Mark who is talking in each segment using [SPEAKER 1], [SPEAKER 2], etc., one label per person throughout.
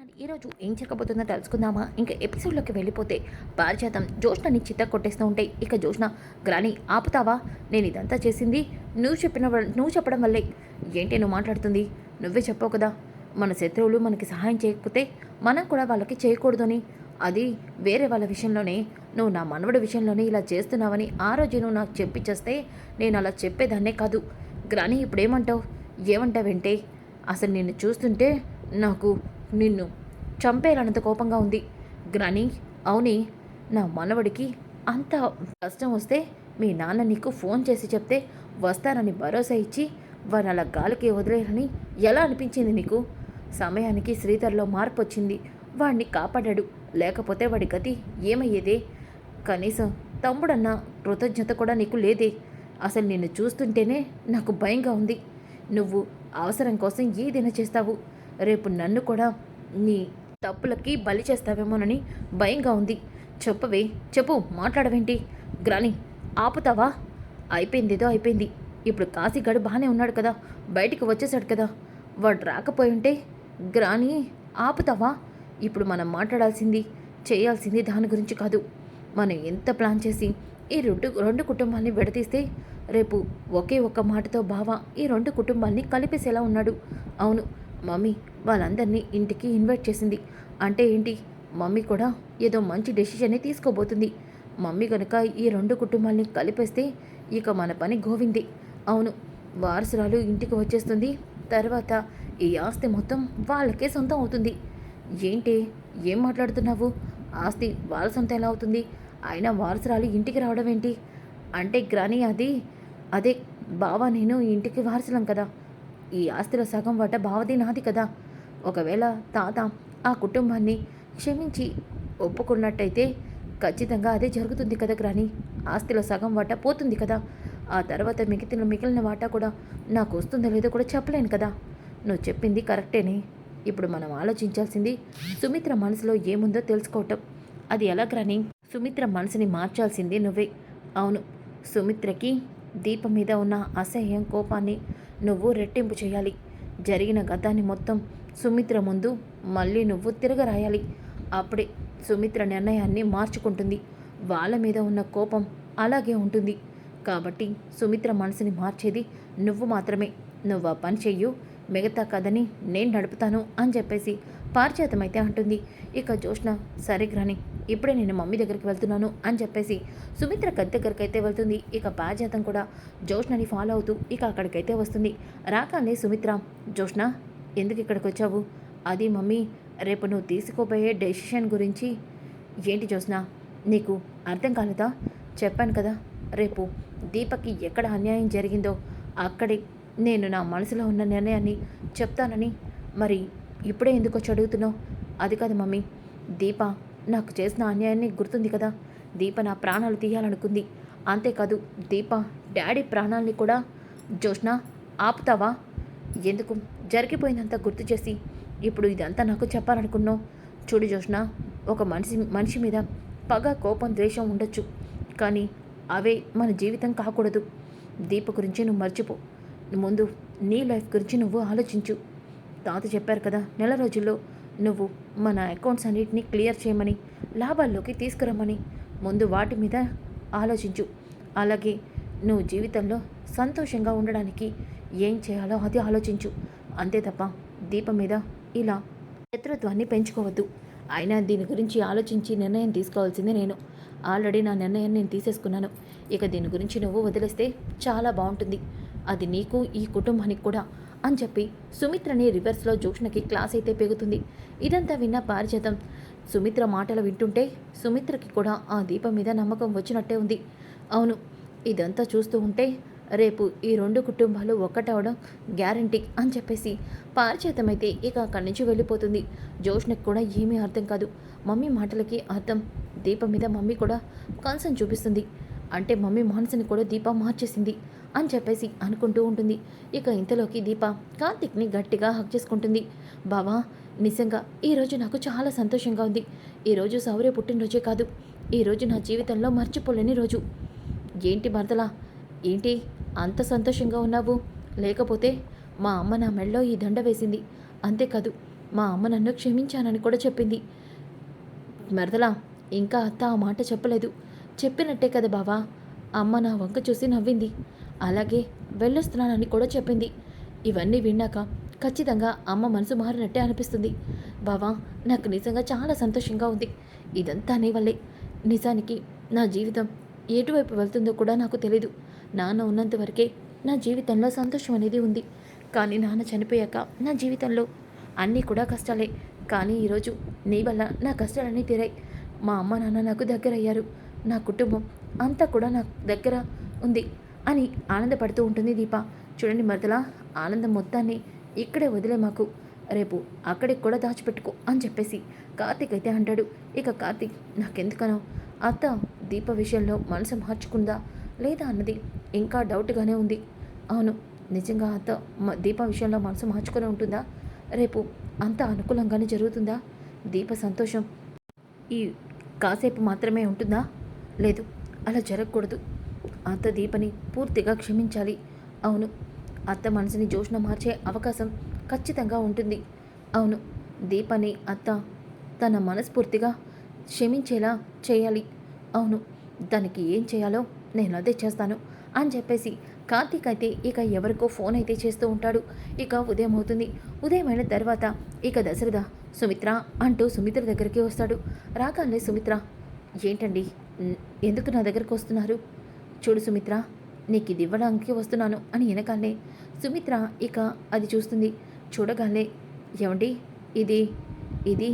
[SPEAKER 1] And ఈరోజు ఏం చేయకపోతుందో తెలుసుకుందామా? ఇంకా ఎపిసోడ్లోకి వెళ్ళిపోతే పారిజాతం జోష్నని చిత్త కొట్టేస్తూ ఉంటే ఇక జోష్న గ్రాని ఆపుతావా? నేను ఇదంతా చేసింది నువ్వు చెప్పిన నువ్వు చెప్పడం వల్లే. ఏంటి నువ్వు మాట్లాడుతుంది? నువ్వే చెప్పావు కదా. మన శత్రువులు మనకి సహాయం చేయకపోతే మనం కూడా వాళ్ళకి చేయకూడదని. అది వేరే వాళ్ళ విషయంలోనే. నువ్వు నా మనవడి విషయంలోనే ఇలా చేస్తున్నావని ఆ రోజు నువ్వు నాకు చెప్పించేస్తే నేను అలా చెప్పేదాన్నే కాదు. గ్రాని ఇప్పుడేమంటావు? ఏమంటావంటే? అసలు నిన్ను చూస్తుంటే నాకు నిన్ను చంపేయాలన్నంత కోపంగా ఉంది. గ్రాని అవుని నా మనవడికి అంత కష్టం వస్తే మీ నాన్న నీకు ఫోన్ చేసి చెప్తే వస్తానని భరోసా ఇచ్చి వారు అలా గాలికి వదిలేరని ఎలా అనిపించింది నీకు? సమయానికి శ్రీధర్లో మార్పు వచ్చింది వాడిని కాపాడాడు. లేకపోతే వాడి గతి ఏమయ్యేదే? కనీసం తమ్ముడన్న కృతజ్ఞత కూడా నీకు లేదే. అసలు నిన్ను చూస్తుంటేనే నాకు భయంగా ఉంది. నువ్వు అవసరం కోసం ఏదైనా చేస్తావు. రేపు నన్ను కూడా నీ తప్పులకి బలి చేస్తావేమోనని భయంగా ఉంది. చెప్పవే చెప్పు మాట్లాడవేంటి? గ్రాని ఆపుతావా? అయిపోయిందేదో అయిపోయింది. ఇప్పుడు కాశీగాడు బాగానే ఉన్నాడు కదా బయటికి వచ్చేసాడు కదా. వాడు రాకపోయి ఉంటే గ్రాని ఆపుతావా? ఇప్పుడు మనం మాట్లాడాల్సింది చేయాల్సింది దాని గురించి కాదు. మనం ఎంత ప్లాన్ చేసి ఈ రెండు రెండు కుటుంబాల్ని విడదీస్తే రేపు ఒకే ఒక్క మాటతో బావ ఈ రెండు కుటుంబాల్ని కలిపేసేలా ఉన్నాడు. అవును మమ్మీ వాళ్ళందరినీ ఇంటికి ఇన్వైట్ చేసింది. అంటే ఏంటి? మమ్మీ కూడా ఏదో మంచి డెసిషనే తీసుకోబోతుంది. మమ్మీ కనుక ఈ రెండు కుటుంబాల్ని కలిపేస్తే ఇక మన పని గోవింది. అవును వారసురాలు ఇంటికి వచ్చేస్తుంది. తర్వాత ఈ ఆస్తి మొత్తం వాళ్ళకే సొంతం అవుతుంది. ఏంటి? ఏం మాట్లాడుతున్నావు? ఆస్తి వాళ్ళ సొంతం ఎలా అవుతుంది? అయినా వారసురాలు ఇంటికి రావడం ఏంటి అంటే గ్రాని అది అదే బావా నేను ఇంటికి వారసులం కదా. ఈ ఆస్తిలో సగం వాట బావది నాది కదా. ఒకవేళ తాత ఆ కుటుంబాన్ని క్షమించి ఒప్పుకున్నట్టయితే ఖచ్చితంగా అదే జరుగుతుంది కదా గ్రాని. ఆస్తిలో సగం వాటా పోతుంది కదా. ఆ తర్వాత మిగిలిన మిగిలిన వాటా కూడా నాకు వస్తుందో లేదో కూడా చెప్పలేను కదా. నువ్వు చెప్పింది కరెక్టేనే. ఇప్పుడు మనం ఆలోచించాల్సింది సుమిత్ర మనసులో ఏముందో తెలుసుకోవటం. అది ఎలా గ్రాని? సుమిత్ర మనసుని మార్చాల్సింది నువ్వే. అవును సుమిత్రకి దీపం మీద ఉన్న అసహ్యం కోపాన్ని నువ్వు రెట్టింపు చేయాలి. జరిగిన గతాన్ని మొత్తం సుమిత్ర ముందు మళ్ళీ నువ్వు తిరగరాయాలి. అప్పుడే సుమిత్ర నిర్ణయాన్ని మార్చుకుంటుంది. వాళ్ళ మీద ఉన్న కోపం అలాగే ఉంటుంది. కాబట్టి సుమిత్ర మనసుని మార్చేది నువ్వు మాత్రమే. నువ్వు ఆ పని చెయ్యు. మిగతా కథని నేను నడుపుతాను అని చెప్పేసి పారిచేతమైతే అంటుంది. ఇక జోష్న సరే గ్రాని ఇప్పుడే నేను మమ్మీ దగ్గరికి వెళ్తున్నాను అని చెప్పేసి సుమిత్ర గది దగ్గరికి అయితే వెళ్తుంది. ఇక బాధ్యతం కూడా జోష్నని ఫాలో అవుతూ ఇక అక్కడికైతే వస్తుంది. రాగానే సుమిత్ర జోష్న ఎందుకు ఇక్కడికి వచ్చావు? అది మమ్మీ రేపు నువ్వు తీసుకోబోయే డెసిషన్ గురించి. ఏంటి జోష్న నీకు అర్థం కాలేదా? చెప్పాను కదా రేపు దీపక్కి ఎక్కడ అన్యాయం జరిగిందో అక్కడే నేను నా మనసులో ఉన్న నిర్ణయాన్ని చెప్తానని. మరి ఇప్పుడే ఎందుకు వచ్చి అడుగుతున్నావు? అది కాదు మమ్మీ దీప నాకు చేసిన అన్యాయాన్ని గుర్తుంది కదా. దీప నా ప్రాణాలు తీయాలనుకుంది. అంతేకాదు దీప డాడీ ప్రాణాల్ని కూడా జోష్న ఆపుతావా? ఎందుకు? జరిగిపోయిందంతా గుర్తు చేసి ఇప్పుడు ఇదంతా నాకు చెప్పాలనుకున్నావు చూడు జోష్న ఒక మనిషి మనిషి మీద పగ కోపం ద్వేషం ఉండొచ్చు. కానీ అవే మన జీవితం కాకూడదు. దీప గురించి నువ్వు మర్చిపో. ముందు నీ లైఫ్ గురించి నువ్వు ఆలోచించు. తాత చెప్పారు కదా నెల రోజుల్లో నువ్వు మన అకౌంట్స్ అన్నిటినీ క్లియర్ చేయమని లాభాల్లోకి తీసుకురమ్మని ముందు వాటి మీద ఆలోచించు. అలాగే నువ్వు జీవితంలో సంతోషంగా ఉండడానికి ఏం చేయాలో అది ఆలోచించు. అంతే తప్ప దీపం మీద ఇలా శత్రుత్వాన్ని పెంచుకోవద్దు. అయినా దీని గురించి ఆలోచించి నిర్ణయం తీసుకోవాల్సింది నేను. ఆల్రెడీ నా నిర్ణయం నేను తీసేసుకున్నాను. ఇక దీని గురించి నువ్వు వదిలేస్తే చాలా బాగుంటుంది. అది నీకు ఈ కుటుంబానికి కూడా. అని చెప్పి సుమిత్రని రివర్స్లో జోష్ణకి క్లాస్ అయితే పెగుతుంది. ఇదంతా విన్న పారిజాతం సుమిత్ర మాటలు వింటుంటే సుమిత్రకి కూడా ఆ దీపం మీద నమ్మకం వచ్చినట్టే ఉంది. అవును ఇదంతా చూస్తూ ఉంటే రేపు ఈ రెండు కుటుంబాలు ఒక్కటవడం గ్యారంటీ అని చెప్పేసి పారిచేతమైతే ఇక అక్కడి నుంచి వెళ్ళిపోతుంది. జోష్నకి కూడా ఏమీ అర్థం కాదు. మమ్మీ మాటలకి అర్థం. దీపం మీద మమ్మీ కూడా కన్సర్న్ చూపిస్తుంది. అంటే మమ్మీ మనసుని కూడా దీప మార్చేసింది. అని చెప్పేసి అనుకుంటూ ఉంటుంది. ఇక ఇంతలోకి దీప కార్తిక్ని గట్టిగా హక్ చేసుకుంటుంది. బావా నిజంగా ఈరోజు నాకు చాలా సంతోషంగా ఉంది. ఈరోజు సౌర్య పుట్టినరోజే కాదు. ఈరోజు నా జీవితంలో మర్చిపోలేని రోజు. ఏంటి భర్తలా ఏంటి అంత సంతోషంగా ఉన్నావు? లేకపోతే మా అమ్మ నా మెడలో ఈ దండ వేసింది. అంతేకాదు మా అమ్మ నన్ను క్షమించానని కూడా చెప్పింది. మరదలా ఇంకా అత్త ఆ మాట చెప్పలేదు. చెప్పినట్టే కదా బావా. అమ్మ నా వంక చూసి నవ్వింది. అలాగే వెళ్ళొస్తున్నానని కూడా చెప్పింది. ఇవన్నీ విన్నాక ఖచ్చితంగా అమ్మ మనసు మారినట్టే అనిపిస్తుంది. బావా నాకు నిజంగా చాలా సంతోషంగా ఉంది. ఇదంతా నీ వల్లే. నిజానికి నా జీవితం ఎటువైపు వెళ్తుందో కూడా నాకు తెలీదు. నాన్న ఉన్నంత వరకే నా జీవితంలో సంతోషం అనేది ఉంది. కానీ నాన్న చనిపోయాక నా జీవితంలో అన్నీ కూడా కష్టాలే. కానీ ఈరోజు నీ వల్ల నా కష్టాలన్నీ తీరాయి. మా అమ్మ నాన్న నాకు దగ్గర అయ్యారు నా కుటుంబం అంతా కూడా నా దగ్గర ఉంది. అని ఆనందపడుతూ ఉంటుంది దీప. చూడండి మరదలా ఆనందం మొత్తాన్ని ఇక్కడే వదిలే మాకు. రేపు అక్కడికి కూడా దాచిపెట్టుకో అని చెప్పేసి కార్తీక్ అయితే అంటాడు. ఇక కార్తీక్ నాకెందుకనో? అత్త దీప విషయంలో మనసు మార్చుకుందా లేదా అన్నది ఇంకా డౌట్గానే ఉంది. అవును నిజంగా అత్త మ- దీప విషయంలో మనసు మార్చుకొని ఉంటుందా? రేపు అంత అనుకూలంగానే జరుగుతుందా? దీప సంతోషం ఈ కాసేపు మాత్రమే ఉంటుందా? లేదు అలా జరగకూడదు. అత్త దీపని పూర్తిగా క్షమించాలి. అవును అత్త మనసుని జోష్న మార్చే అవకాశం ఖచ్చితంగా ఉంటుంది. అవును దీపని అత్త తన మనస్ఫూర్తిగా క్షమించేలా చేయాలి. అవును దానికి ఏం చేయాలో నేను అదే చేస్తాను అని చెప్పేసి కార్తీక్ అయితే ఇక ఎవరికో ఫోన్ అయితే చేస్తూ ఉంటాడు. ఇక ఉదయం అవుతుంది. ఉదయం అయిన తర్వాత ఇక దశరథ సుమిత్ర అంటూ సుమిత్ర దగ్గరికి వస్తాడు. రాగానే సుమిత్ర ఏంటండి? ఎందుకు నా దగ్గరకు వస్తున్నారు? చూడు సుమిత్ర నీకు ఇది ఇవ్వడానికి వస్తున్నాను అని వెనకాలనే సుమిత్ర ఇక అది చూస్తుంది. చూడగానే ఏమండి? ఇది ఇది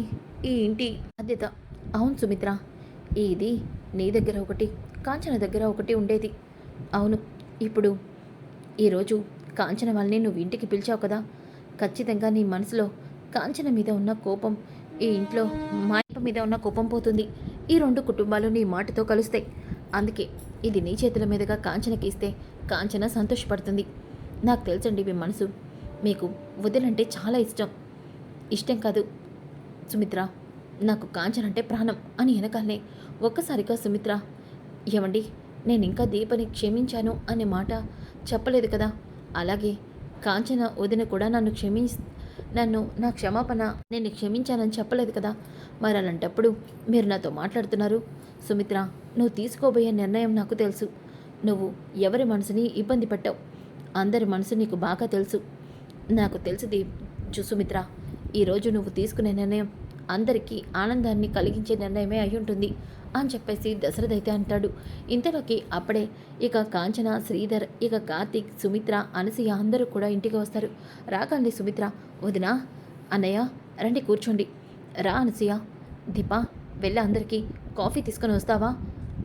[SPEAKER 1] ఈ ఇంటి బాధ్యత. అవును సుమిత్ర ఇది నీ దగ్గర ఒకటి కాంచన దగ్గర ఒకటి ఉండేది. అవును ఇప్పుడు ఈరోజు కాంచన వాళ్ళని నువ్వు ఇంటికి పిలిచావు కదా? ఖచ్చితంగా నీ మనసులో కాంచన మీద ఉన్న కోపం ఈ ఇంట్లో మా మీద ఉన్న కోపం పోతుంది. ఈ రెండు కుటుంబాలు నీ మాటతో కలుస్తాయి. అందుకే ఇది నీ చేతుల మీదుగా కాంచనకి ఇస్తే కాంచన సంతోషపడుతుంది. నాకు తెలుసండి మీ మనసు. మీకు వదిలంటే చాలా ఇష్టం. ఇష్టం కాదు. సుమిత్ర నాకు కాంచన అంటే ప్రాణం అని వెనకాలనే ఒక్కసారిగా సుమిత్ర ఏమండి నేను ఇంకా దీపని క్షమించాను అనే మాట చెప్పలేదు కదా. అలాగే కాంచన వదిన కూడా నన్ను క్షమించి నన్ను నా క్షమాపణ నేను క్షమించానని చెప్పలేదు కదా. మరి అలాంటప్పుడు మీరు నాతో మాట్లాడుతున్నారు. సుమిత్ర నువ్వు తీసుకోబోయే నిర్ణయం నాకు తెలుసు. నువ్వు ఎవరి మనసుని ఇబ్బంది పెట్టావు? అందరి మనసు నీకు బాగా తెలుసు. నాకు తెలుసు దీప్ సుమిత్ర ఈరోజు నువ్వు తీసుకునే నిర్ణయం అందరికీ ఆనందాన్ని కలిగించే నిర్ణయమే అయి ఉంటుంది అని చెప్పేసి దశరథ అయితే అంటాడు. ఇంతలోకి అప్పుడే ఇక కాంచన శ్రీధర్ ఇక కార్తీక్ సుమిత్ర అనసూయ అందరూ కూడా ఇంటికి వస్తారు. రాకండి సుమిత్ర వదినా అన్నయ్య రండి కూర్చోండి. రా అనసూయ. దీపా వెళ్ళి అందరికీ కాఫీ తీసుకొని వస్తావా?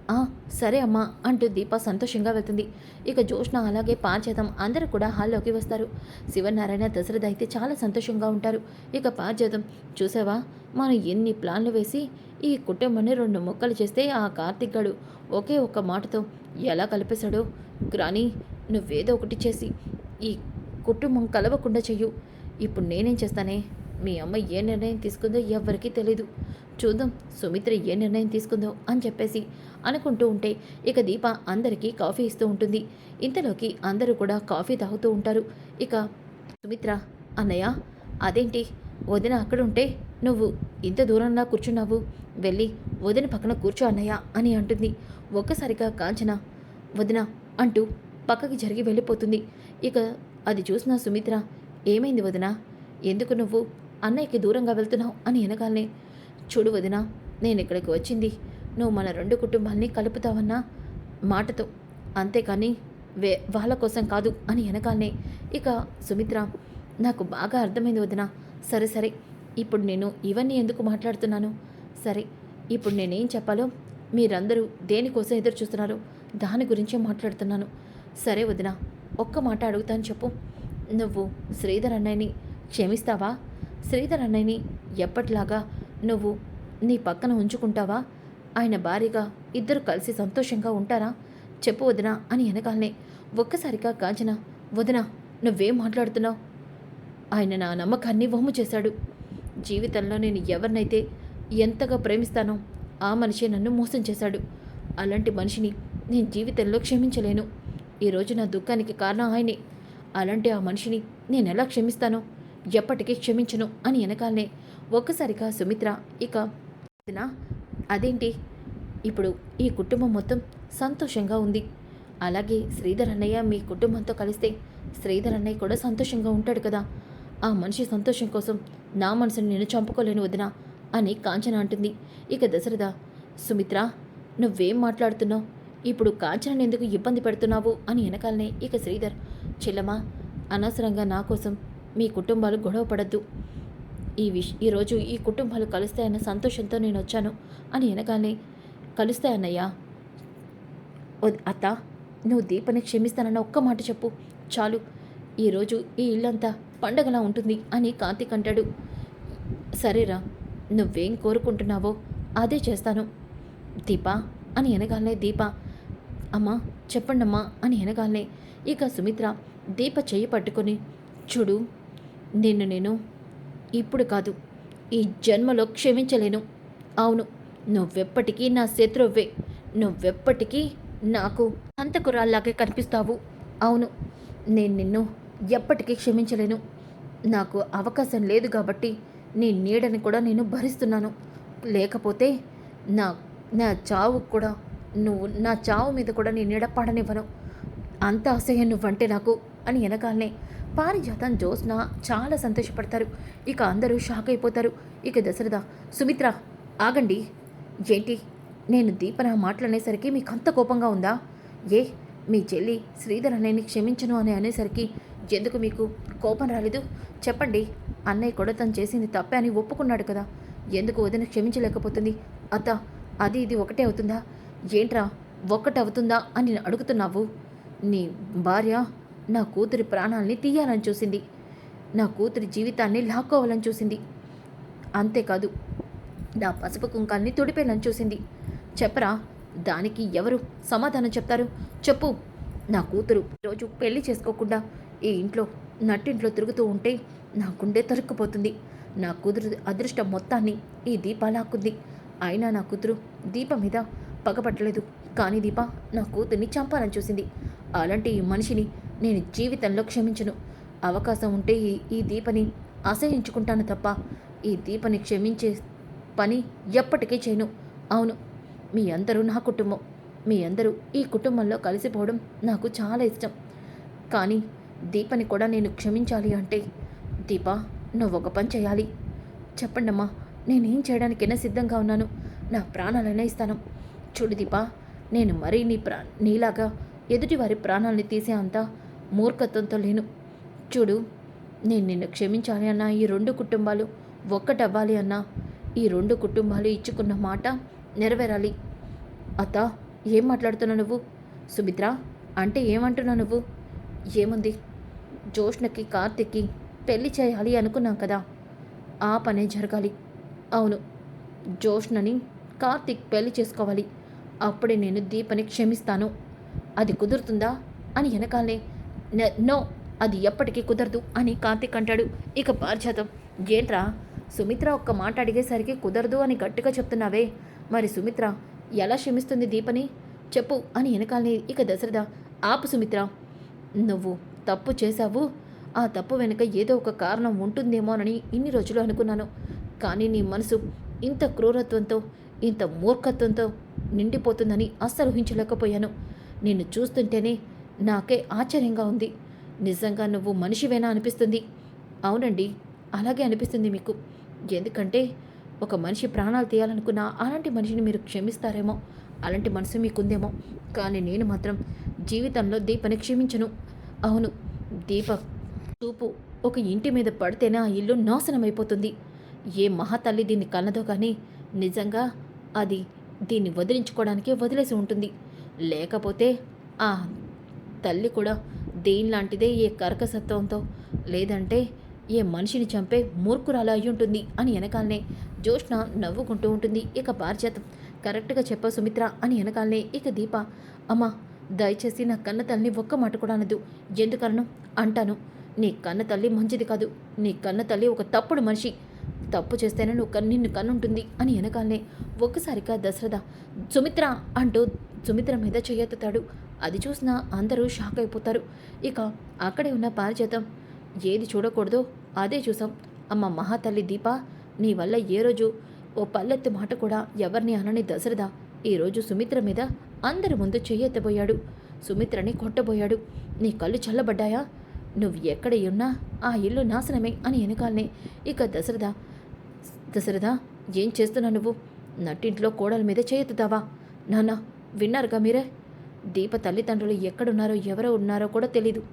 [SPEAKER 1] "ఆ, సరే అమ్మా అంటూ దీప సంతోషంగా వెళ్తుంది. ఇక జోష్ణ అలాగే పార్చేతం అందరూ కూడా హాల్లోకి వస్తారు. శివనారాయణ దశరథ అయితే చాలా సంతోషంగా ఉంటారు. ఇక పార్చేతం చూసావా? మనం ఎన్ని ప్లాన్లు వేసి ఈ కుటుంబాన్ని రెండు ముక్కలు చేస్తే ఆ కార్తిక్ గడు ఒకే ఒక్క మాటతో ఎలా కలిపేశాడో? కానీ నువ్వేదో ఒకటి చేసి ఈ కుటుంబం కలవకుండా చెయ్యు. ఇప్పుడు నేనేం చేస్తానే? మీ అమ్మ ఏ నిర్ణయం తీసుకుందో ఎవ్వరికీ తెలీదు. చూద్దాం సుమిత్ర ఏ నిర్ణయం తీసుకుందో అని చెప్పేసి అనుకుంటూ ఉంటే ఇక దీప అందరికీ కాఫీ ఇస్తూ ఉంటుంది. ఇంతలోకి అందరూ కూడా కాఫీ తాగుతూ ఉంటారు. ఇక సుమిత్ర అన్నయ్య అదేంటి? వదిన అక్కడ ఉంటే నువ్వు ఇంత దూరంలా కూర్చున్నావు. వెళ్ళి వదిన పక్కన కూర్చో అన్నయ్య అని అంటుంది. ఒక్కసారిగా కాంచన వదిన అంటూ పక్కకి జరిగి వెళ్ళిపోతుంది. ఇక అది చూసిన సుమిత్ర ఏమైంది వదిన? ఎందుకు నువ్వు అన్నయ్యకి దూరంగా వెళ్తున్నావు అని వెనకాలనే చూడు వదినా నేను ఇక్కడికి వచ్చింది. నువ్వు మన రెండు కుటుంబాల్ని కలుపుతావన్న మాటతో. అంతేకాని వే వాళ్ళ కోసం కాదు అని వెనకాలనే ఇక సుమిత్ర నాకు బాగా అర్థమైంది వదినా. సరే సరే. ఇప్పుడు నేను ఇవన్నీ ఎందుకు మాట్లాడుతున్నాను? సరే. ఇప్పుడు నేనేం చెప్పాలో మీరందరూ దేనికోసం ఎదురు చూస్తున్నారు? దాని గురించే మాట్లాడుతున్నాను. సరే వదినా ఒక్క మాట అడుగుతాను చెప్పు. నువ్వు శ్రీధర్ అన్నయ్యని క్షమిస్తావా? శ్రీధర్ అన్నయ్యని ఎప్పటిలాగా నువ్వు నీ పక్కన ఉంచుకుంటావా? ఆయన భార్యగా ఇద్దరు కలిసి సంతోషంగా ఉంటారా? చెప్పు వదినా అని వెనకాలనే ఒక్కసారిగా కాంచన వదినా నువ్వేం మాట్లాడుతున్నావు? ఆయన నా నమ్మకాన్ని వమ్ము చేశాడు. జీవితంలో నేను ఎవరినైతే ఎంతగా ప్రేమిస్తానో ఆ మనిషి నన్ను మోసం చేశాడు. అలాంటి మనిషిని నేను జీవితంలో క్షమించలేను. ఈరోజు నా దుఃఖానికి కారణం ఆయనే. అలాంటి ఆ మనిషిని నేను ఎలా క్షమిస్తానో? ఎప్పటికీ క్షమించను అని వెనకాలనే ఒక్కసారిగా సుమిత్ర ఇక "వదినా, అదేంటి? ఇప్పుడు ఈ కుటుంబం మొత్తం సంతోషంగా ఉంది. అలాగే శ్రీధర్ అన్నయ్య మీ కుటుంబంతో కలిస్తే శ్రీధర్ అన్నయ్య కూడా సంతోషంగా ఉంటాడు కదా. ఆ మనిషి సంతోషం కోసం నా మనసుని నేను చంపుకోలేను వదినా అని కాంచన అంటుంది. ఇక దశరథ సుమిత్ర నువ్వేం మాట్లాడుతున్నావు? ఇప్పుడు కాంచనని ఎందుకు ఇబ్బంది పెడుతున్నావు? అని వెనకాలనే ఇక శ్రీధర్ చెల్లమా అనవసరంగా నా కోసం మీ కుటుంబాలు గొడవ పడద్దు. ఈ విష్ ఈరోజు ఈ కుటుంబాలు కలుస్తాయన్న సంతోషంతో నేను వచ్చాను. అని వెనకాలనే కలుస్తాయన్నయ్యా అత్త నువ్వు దీపని క్షమిస్తానన్న ఒక్క మాట చెప్పు. చాలు. ఈరోజు ఈ ఇల్లంతా పండగలా ఉంటుంది అని కార్తీక్ అంటాడు. సరేరా నువ్వేం కోరుకుంటున్నావో అదే చేస్తాను. దీపా అని వెనగాలనే దీప అమ్మా చెప్పండమ్మా అని వెనగాలనే ఇక సుమిత్ర దీప చేయి పట్టుకొని చూడు నిన్ను నేను ఇప్పుడు కాదు ఈ జన్మలో క్షమించలేను. అవును నువ్వెప్పటికీ నా శత్రువ్వే నువ్వెప్పటికీ నాకు అంతకురాల్లాగే కనిపిస్తావు. అవును నేను నిన్ను ఎప్పటికీ క్షమించలేను. నాకు అవకాశం లేదు కాబట్టి నీ నీడని కూడా నేను భరిస్తున్నాను. లేకపోతే నా నా చావు కూడా నువ్వు నా చావు మీద కూడా నీ నీడ పడనివ్వను. అంత అసహ్యం నువ్వంటే నాకు అని వెనకాలనే పారిజాతం జోస్న చాలా సంతోషపడతారు. ఇక అందరూ షాక్ అయిపోతారు. ఇక దశరథ సుమిత్ర ఆగండి. ఏంటి? నేను దీపన మాట్లాడేసరికి మీకు అంత కోపంగా ఉందా? ఏ మీ చెల్లి శ్రీధర్ అన్నయ్యని క్షమించను అని అనేసరికి ఎందుకు మీకు కోపం రాలేదు? చెప్పండి. అన్నయ్య కూడా తను చేసింది తప్పే అని ఒప్పుకున్నాడు కదా. ఎందుకు వదిన క్షమించలేకపోతుంది? అత్త అది ఇది ఒకటే అవుతుందా? ఏంట్రా ఒక్కటవుతుందా అని నేను అడుగుతున్నావు. నీ భార్య నా కూతురి ప్రాణాల్ని తీయాలని చూసింది. నా కూతురి జీవితాన్ని లాక్కోవాలని చూసింది. అంతేకాదు నా పసుపు కుంకాల్ని తుడిపేయాలని చూసింది. చెప్పరా దానికి ఎవరు సమాధానం చెప్తారు? చెప్పు. నా కూతురు రోజు పెళ్ళి చేసుకోకుండా ఈ ఇంట్లో నట్టింట్లో తిరుగుతూ ఉంటే నా గుండె తరుక్కుపోతుంది. నా కూతురు అదృష్టం మొత్తాన్ని ఈ దీప లాక్కుంది. అయినా నా కూతురు దీప మీద పగపట్టలేదు. కానీ దీప నా కూతుర్ని చంపాలని చూసింది. అలాంటి ఈ మనిషిని నేను జీవితంలో క్షమించను. అవకాశం ఉంటే ఈ ఈ దీపని అసహించుకుంటాను తప్ప ఈ దీపని క్షమించే పని ఎప్పటికీ చేయను. అవును మీ అందరూ నా కుటుంబం. మీ అందరూ ఈ కుటుంబంలో కలిసిపోవడం నాకు చాలా ఇష్టం. కానీ దీపని కూడా నేను క్షమించాలి అంటే దీప నువ్వు ఒక పని చేయాలి. చెప్పండమ్మా నేనేం చేయడానికైనా సిద్ధంగా ఉన్నాను. నా ప్రాణాలైనా ఇస్తాను. చూడు దీప నేను మరీ నీ ప్రా నీలాగా ఎదుటివారి ప్రాణాలని తీసే అంత మూర్ఖత్వంతో లేను. చూడు నేను నిన్ను క్షమించాలి అన్నా ఈ రెండు కుటుంబాలు ఒక్కటవ్వాలి అన్నా. ఈ రెండు కుటుంబాలు ఇచ్చుకున్న మాట నెరవేరాలి. అత్త ఏం మాట్లాడుతున్నావు నువ్వు? సుమిత్ర అంటే ఏమంటున్నావు నువ్వు? ఏముంది? జోష్ణకి కార్తిక్కి పెళ్ళి చేయాలి అనుకున్నాం కదా. ఆ పనే జరగాలి. అవును జోష్ణని కార్తిక్ పెళ్ళి చేసుకోవాలి. అప్పుడే నేను దీపని క్షమిస్తాను. అది కుదురుతుందా? అని వెనకాలే నో అది ఎప్పటికీ కుదరదు అని కార్తిక్ అంటాడు. ఇక పారిజాతం. ఏంట్రా? సుమిత్ర ఒక్క మాట అడిగేసరికి కుదరదు అని గట్టిగా చెప్తున్నావే. మరి సుమిత్ర ఎలా క్షమిస్తుంది దీపని? చెప్పు అని వెనకాలనే ఇక దశరథ. ఆపు సుమిత్ర. నువ్వు తప్పు చేశావు. ఆ తప్పు వెనుక ఏదో ఒక కారణం ఉంటుందేమోనని ఇన్ని రోజులు అనుకున్నాను. కానీ నీ మనసు ఇంత క్రూరత్వంతో ఇంత మూర్ఖత్వంతో నిండిపోతుందని అస్సలు ఊహించలేకపోయాను. నిన్ను చూస్తుంటేనే నాకే ఆశ్చర్యంగా ఉంది. నిజంగా నువ్వు మనిషివేనా అనిపిస్తుంది? అవునండి అలాగే అనిపిస్తుంది మీకు. ఎందుకంటే ఒక మనిషి ప్రాణాలు తీయాలనుకున్న అలాంటి మనిషిని మీరు క్షమిస్తారేమో? అలాంటి మనసు మీకుందేమో? కానీ నేను మాత్రం జీవితంలో దీపని క్షమించను. అవును దీప చూపు ఒక ఇంటి మీద పడితేనే ఆ ఇల్లు నాశనమైపోతుంది. ఏ మహాతల్లి దీన్ని కన్నదో కానీ నిజంగా అది దీన్ని వదిలించుకోవడానికే వదిలేసి ఉంటుంది. లేకపోతే ఆ తల్లి కూడా దేనిలాంటిదే ఏ కరకసత్వంతో లేదంటే ఏ మనిషిని చంపే మూర్ఖురాలు అయి ఉంటుంది అని వెనకాలనే జ్యోష్ణ నవ్వుకుంటూ ఉంటుంది ఇక పారిజాతం. కరెక్ట్గా చెప్ప సుమిత్ర అని వెనకాలనే ఇక దీప. అమ్మా దయచేసి నా కన్న తల్లిని ఒక్క మాట కూడా అనదు ఎందుకనను? అంటాను. నీ కన్న తల్లి మంచిది కాదు. నీ కన్న తల్లి ఒక తప్పుడు మనిషి. తప్పు చేస్తేనే నువ్వు కన్ను నిన్ను కన్నుంటుంది అని వెనకాలనే ఒక్కసారిగా దశరథ. సుమిత్ర అంటూ సుమిత్ర మీద చేయెత్తుతాడు అది చూసినా అందరూ షాక్ అయిపోతారు. ఇక అక్కడే ఉన్న పారిజాతం ఏది చూడకూడదో అదే చూసాం. అమ్మ మహాతల్లి దీప నీ వల్ల ఏ రోజు? ఓ పల్లెత్తు మాట కూడా ఎవరిని అనని దశరథ ఈరోజు సుమిత్ర మీద అందరి ముందు చెయ్యెత్తబోయాడు సుమిత్రని కొట్టబోయాడు. నీ కళ్ళు చల్లబడ్డాయా? నువ్వు ఎక్కడ ఉన్నా ఆ ఇల్లు నాశనమే అని వెనకాలనే ఇక దశరథ దశరథ ఏం చేస్తున్నావు నువ్వు? నట్టింట్లో కోడల మీద చేయెత్తుతావా నాన్న విన్నారుగా మీరే? దీప తల్లిదండ్రులు ఎక్కడున్నారో ఎవరో ఉన్నారో కూడా తెలీదు.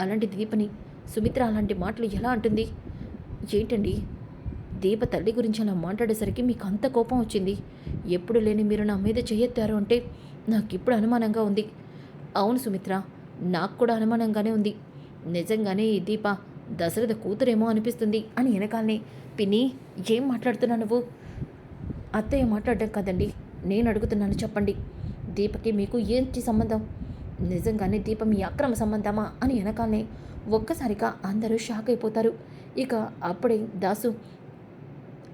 [SPEAKER 1] అలాంటి దీపని సుమిత్ర అలాంటి మాటలు ఎలా అంటుంది? ఏంటండి? దీప తల్లి గురించి అలా మాట్లాడేసరికి మీకు అంత కోపం వచ్చింది. ఎప్పుడు లేని మీరు నా మీద చేయెత్తారు అంటే నాకు ఇప్పుడు అనుమానంగా ఉంది. అవును సుమిత్ర నాకు కూడా అనుమానంగానే ఉంది. నిజంగానే ఈ దీప దశరథ కూతురేమో అనిపిస్తుంది అని వెనకాలనే పిన్ని ఏం మాట్లాడుతున్నావు నువ్వు? అత్తయ్య మాట్లాడడం కదండి నేను అడుగుతున్నాను చెప్పండి. దీపకి మీకు ఏంటి సంబంధం? నిజంగానే దీప మీ అక్రమ సంబంధమా అని వెనకాలనే ఒక్కసారిగా అందరూ షాక్ అయిపోతారు. ఇక అప్పుడే దాసు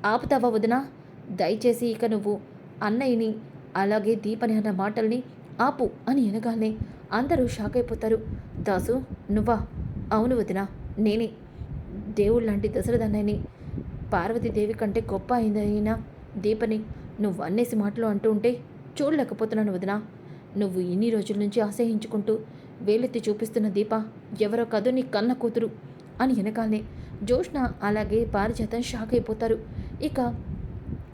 [SPEAKER 1] ఆపుతావా వదినా? దయచేసి ఇక నువ్వు అన్నయ్యని అలాగే దీపని అన్న మాటల్ని ఆపు అని వెనగానే అందరూ షాక్ అయిపోతారు. దాసు నువ్వా? అవును వదినా నేనే. దేవుడు లాంటి దశరథన్నయ్యని పార్వతీదేవి కంటే గొప్ప అయిందైనా దీపని నువ్వు అన్నేసి మాటలు అంటూ ఉంటే చూడలేకపోతున్నాను వదినా. నువ్వు ఇన్ని రోజుల నుంచి అసహించుకుంటూ వేలెత్తి చూపిస్తున్న దీప ఎవరో కదో నీ కన్న కూతురు అని వెనకాలనే జోష్ణ అలాగే పారిజాతం షాక్ అయిపోతారు. ఇక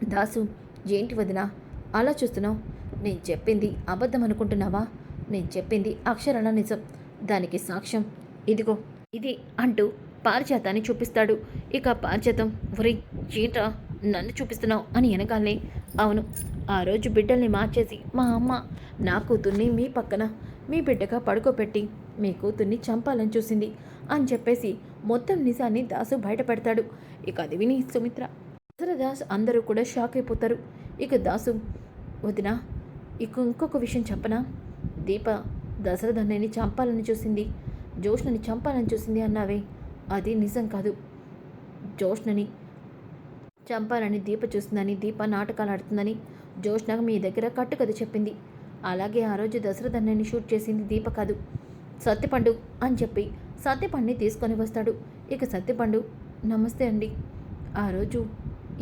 [SPEAKER 1] దాసు ఏంటి వదినా అలా చూస్తున్నావు? నేను చెప్పింది అబద్ధం అనుకుంటున్నావా? నేను చెప్పింది అక్షరాల నిజం. దానికి సాక్ష్యం ఇదిగో ఇది అంటూ పారిజాతాన్ని చూపిస్తాడు. ఇక పారిజాతం ఒరే చీట నన్ను చూపిస్తున్నావు? అని వెనకాలనే అవును. ఆ రోజు బిడ్డల్ని మార్చేసి మా అమ్మ నా కూతుర్ని మీ పక్కన మీ బిడ్డగా పడుకోబెట్టి మీ కూతుర్ని చంపాలని చూసింది అని చెప్పేసి మొత్తం నిజాన్ని దాసు బయటపెడతాడు. ఇక అది విని సుమిత్ర దాస్ అందరూ కూడా షాక్ అయిపోతారు. ఇక దాసు వదిన ఇక ఇంకొక విషయం చెప్పనా? దీప దశరథన్నయ్యని చంపాలని చూసింది. జోష్ణని చంపాలని చూసింది అన్నావే. అది నిజం కాదు. జోష్ణని చంపాలని దీప చూస్తుందని దీప నాటకాలు ఆడుతుందని జోష్న మీ దగ్గర కట్టుకథ చెప్పింది. అలాగే ఆ రోజు దశరథ అన్నని షూట్ చేసింది దీప కాదు. సత్యపండు అని చెప్పి సత్యపండుని తీసుకొని వస్తాడు. ఇక సత్యపండు నమస్తే అండి. ఆ రోజు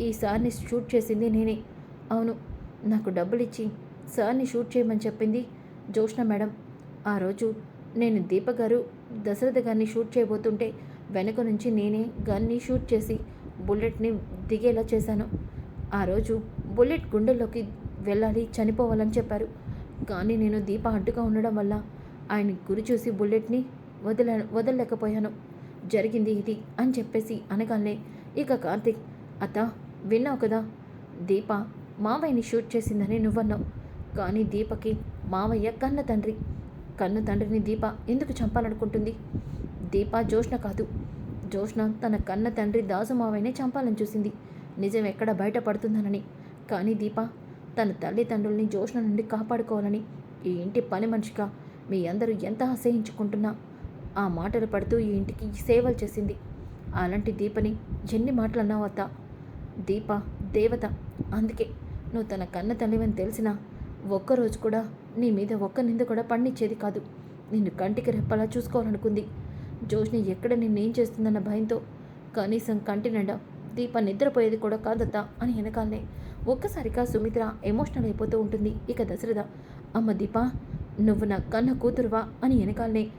[SPEAKER 1] ఈ సార్ని షూట్ చేసింది నేనే. అవును నాకు డబ్బులు ఇచ్చి సార్ని షూట్ చేయమని చెప్పింది జోష్ణ మేడం. ఆ రోజు నేను దీప గారు దశరథ గారిని షూట్ చేయబోతుంటే వెనక నుంచి నేనే గన్ని షూట్ చేసి బుల్లెట్ని దిగేలా చేశాను. ఆ రోజు బుల్లెట్ గుండెల్లోకి వెళ్ళాలి చనిపోవాలని చెప్పారు. కానీ నేను దీప అడ్డుగా ఉండడం వల్ల ఆయన గురి చూసి బుల్లెట్ని వదల వదలలేకపోయాను. జరిగింది ఇది అని చెప్పేసి అనగానే ఇక కార్తిక్ అత్త విన్నావు కదా దీప మావయ్యని షూట్ చేసిందని నువ్వన్నావు. కానీ దీపకి మావయ్య కన్న తండ్రి. కన్న తండ్రిని దీప ఎందుకు చంపాలనుకుంటుంది? దీప జోష్న కాదు జోష్న తన కన్న తండ్రి దాసు చంపాలని చూసింది. నిజం ఎక్కడ బయటపడుతుందనని కానీ దీప తన తల్లిదండ్రుల్ని జోష్న నుండి కాపాడుకోవాలని. ఈ ఇంటి పని మనిషిగా మీ అందరూ ఎంత అసహించుకుంటున్నా ఆ మాటలు పడుతూ ఈ ఇంటికి సేవలు చేసింది. అలాంటి దీపని ఎన్ని మాటలు అన్నావు అత్త? దీప దేవత అందుకే. నువ్వు తన కన్న తల్లివని తెలిసినా ఒక్కరోజు కూడా నీ మీద ఒక్క నింద కూడా పండించేది కాదు. నిన్ను కంటికి రెప్పలా చూసుకోవాలనుకుంది. జోష్ని ఎక్కడ నిన్నేం చేస్తుందన్న భయంతో కనీసం కంటి నిండా దీప నిద్రపోయేది కూడా కాదత్తా అని వెనకాలనే. ఒక్కసారిగా సుమిత్ర ఎమోషనల్ అయిపోతూ ఉంటుంది. ఇక దశరథ అమ్మ దీప నువ్వు నా కన్న కూతురువా? అని వెనకాలనే.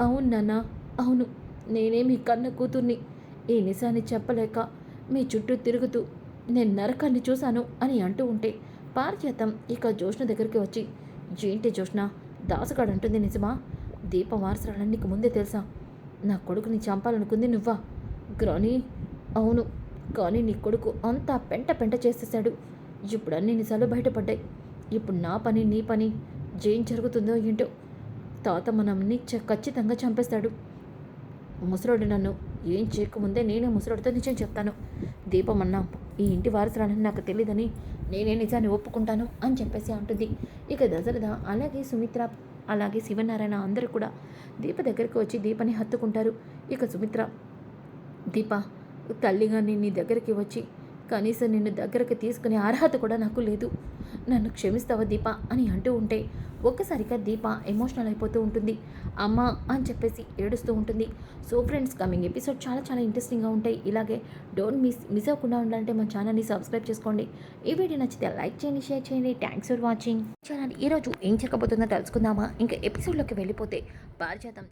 [SPEAKER 1] అవును నాన్న అవును. నేనే మీ కన్న కూతుర్ని. ఈ నిజాన్ని చెప్పలేక మీ చుట్టూ తిరుగుతూ నేను నరకాన్ని చూశాను అని అంటూ ఉంటే పారిజాతం ఇక జోష్ణ దగ్గరికి వచ్చి ఏంటి జోష్ణ దాసగాడు అంటుంది నిజమా? దీప వారసురాలని నీకు ముందే తెలుసా? నా కొడుకుని చంపాలనుకుంది నువ్వా? గ్రాని అవును. కానీ నీ కొడుకు అంతా పెంట పెంట చేసేసాడు ఇప్పుడు అన్ని నిజాలు బయటపడ్డాయి. ఇప్పుడు నా పని నీ పని. ఏం జరుగుతుందో ఏంటో. తాత మనల్ని చ- ఖచ్చితంగా చంపేస్తాడు. ముసలోడు నన్ను ఏం చేయకముందే నేనే ముసలోడితో నిజం చెప్తాను. దీపమన్నా ఈ ఇంటి వారసురాలని నాకు తెలియదని నేనే నిజాన్ని ఒప్పుకుంటాను అని చెప్పేసి అంటుంది. ఇక దశరథ అలాగే సుమిత్ర అలాగే శివనారాయణ అందరూ కూడా దీప దగ్గరికి వచ్చి దీపని హత్తుకుంటారు. ఇక సుమిత్ర దీప తల్లిగా నేను నీ దగ్గరికి వచ్చి కనీసం నిన్ను దగ్గరకు తీసుకునే అర్హత కూడా నాకు లేదు. నన్ను క్షమిస్తావా దీప? అని అంటూ ఉంటే ఒక్కసారిగా దీప ఎమోషనల్ అయిపోతూ ఉంటుంది. అమ్మ అని చెప్పేసి ఏడుస్తూ ఉంటుంది. సో ఫ్రెండ్స్ కమింగ్ ఎపిసోడ్ చాలా చాలా ఇంట్రెస్టింగ్గా ఉంటాయి. ఇలాగే డోంట్ మిస్ మిస్ అవ్వకుండా ఉండాలంటే మా ఛానల్ని సబ్స్క్రైబ్ చేసుకోండి. ఈ వీడియో నచ్చితే లైక్ చేయండి షేర్ చేయండి. థ్యాంక్స్ ఫర్ వాచింగ్ ఛానల్ ఈరోజు ఏం జరగబోతుందో తెలుసుకుందామా? ఇంకా ఎపిసోడ్లోకి వెళ్ళిపోతే పారిజాతం